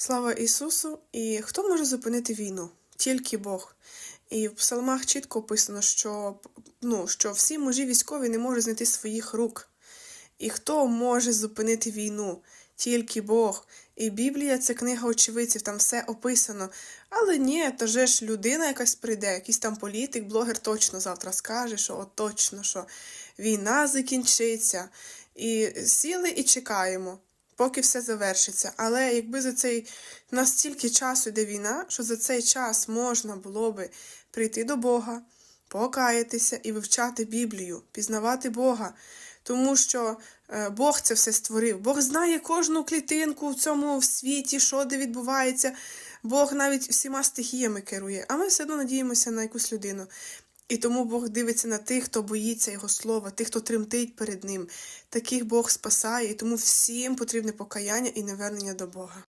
Слава Ісусу! І хто може зупинити війну? Тільки Бог. І в псалмах чітко описано, що, ну, що всі мужі військові не можуть знайти своїх рук. І хто може зупинити війну? Тільки Бог. І Біблія це книга очевидців, там все описано. Але ні, то же ж людина якась прийде, якийсь там політик, блогер точно завтра скаже, що от точно, що війна закінчиться. І сіли і чекаємо, поки все завершиться. Але якби за цей настільки часу йде війна, що за цей час можна було би прийти до Бога, покаятися і вивчати Біблію, пізнавати Бога. Тому що е, Бог це все створив. Бог знає кожну клітинку в цьому світі, що де відбувається. Бог навіть всіма стихіями керує, а ми все одно надіємося на якусь людину. І тому Бог дивиться на тих, хто боїться Його слова, тих, хто тремтить перед Ним. Таких Бог спасає, і тому всім потрібне покаяння і невернення до Бога.